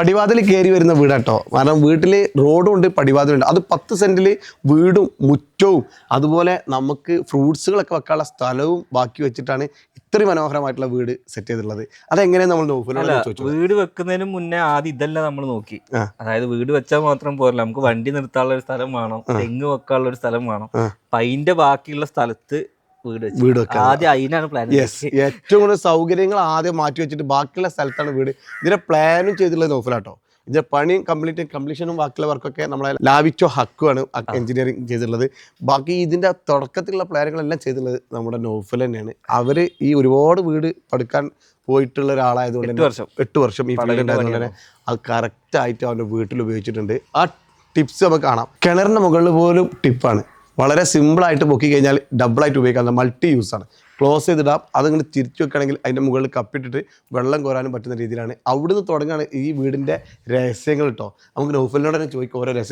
പടിവാതിൽ കയറി വരുന്ന വീടാട്ടോ. കാരണം വീട്ടിൽ റോഡും ഉണ്ട് പടിവാതിലുണ്ട്. അത് പത്ത് സെന്റിൽ വീടും മുറ്റവും അതുപോലെ നമുക്ക് ഫ്രൂട്ട്സുകളൊക്കെ വെക്കാനുള്ള സ്ഥലവും ബാക്കി വെച്ചിട്ടാണ് ഇത്രയും മനോഹരമായിട്ടുള്ള വീട് സെറ്റ് ചെയ്തിട്ടുള്ളത്. അതെങ്ങനെയാണ് നമ്മൾ നോക്കുന്നത് വീട് വെക്കുന്നതിന് മുന്നേ ആദ്യം ഇതെല്ലാം നമ്മൾ നോക്കി. അതായത് വീട് വെച്ചാൽ മാത്രം പോരല്ല നമുക്ക് വണ്ടി നിർത്താനുള്ള ഒരു സ്ഥലം വേണം തെങ്ങ് വെക്കാനുള്ള ഒരു സ്ഥലം വേണം. അപ്പം അതിന്റെ ബാക്കിയുള്ള സ്ഥലത്ത് വീട് വീട് ആദ്യം അതിനാണ് പ്ലാൻ യെസ് ഏറ്റവും കൂടുതൽ സൗകര്യങ്ങൾ ആദ്യം മാറ്റി വെച്ചിട്ട് ബാക്കിയുള്ള സ്ഥലത്താണ് വീട്. ഇതിന്റെ പ്ലാനും ചെയ്തിട്ടുള്ളത് നോഫിലാട്ടോ ഇതിന്റെ പണിയും കംപ്ലീറ്റ് കംപ്ലീഷനും ബാക്കിയുള്ള വർക്കൊക്കെ നമ്മളെ ലാവിച്ചോ ഹക്കുമാണ് എഞ്ചിനീയറിംഗ് ചെയ്തിട്ടുള്ളത്. ബാക്കി ഇതിന്റെ തുടക്കത്തിലുള്ള പ്ലാനുകളെല്ലാം ചെയ്തിട്ടുള്ളത് നമ്മുടെ നോഫൽ തന്നെയാണ്. അവർ ഈ ഒരുപാട് വീട് പഠിക്കാൻ പോയിട്ടുള്ള ഒരാളായതുകൊണ്ട് എട്ട് വർഷം. എട്ട് വർഷം ഈ ഫീൽഡ് ഉണ്ടായതുകൊണ്ട് തന്നെ അത് കറക്റ്റ് ആയിട്ട് അവന്റെ വീട്ടിൽ ഉപയോഗിച്ചിട്ടുണ്ട്. ആ ടിപ്സ് നമുക്ക് കാണാം. കിണറിന്റെ മുകളിൽ പോലും ടിപ്പാണ് വളരെ സിമ്പിളായിട്ട് പൊക്കി കഴിഞ്ഞാൽ ഡബിളായിട്ട് ഉപയോഗിക്കാം മൾട്ടി യൂസ് ആണ്. ക്ലോസ് ചെയ്തിടാം. അതിങ്ങനെ തിരിച്ചു വെക്കുകയാണെങ്കിൽ അതിന്റെ മുകളിൽ കപ്പിട്ടിട്ട് വെള്ളം കോരാനും പറ്റുന്ന രീതിയിലാണ്. അവിടുന്ന് തുടങ്ങുകയാണ് ഈ വീടിന്റെ രഹസ്യങ്ങൾ കേട്ടോ നമുക്ക് നൗഫലിനോട് തന്നെ ചോദിക്കാം ഓരോ രഹസ്യം.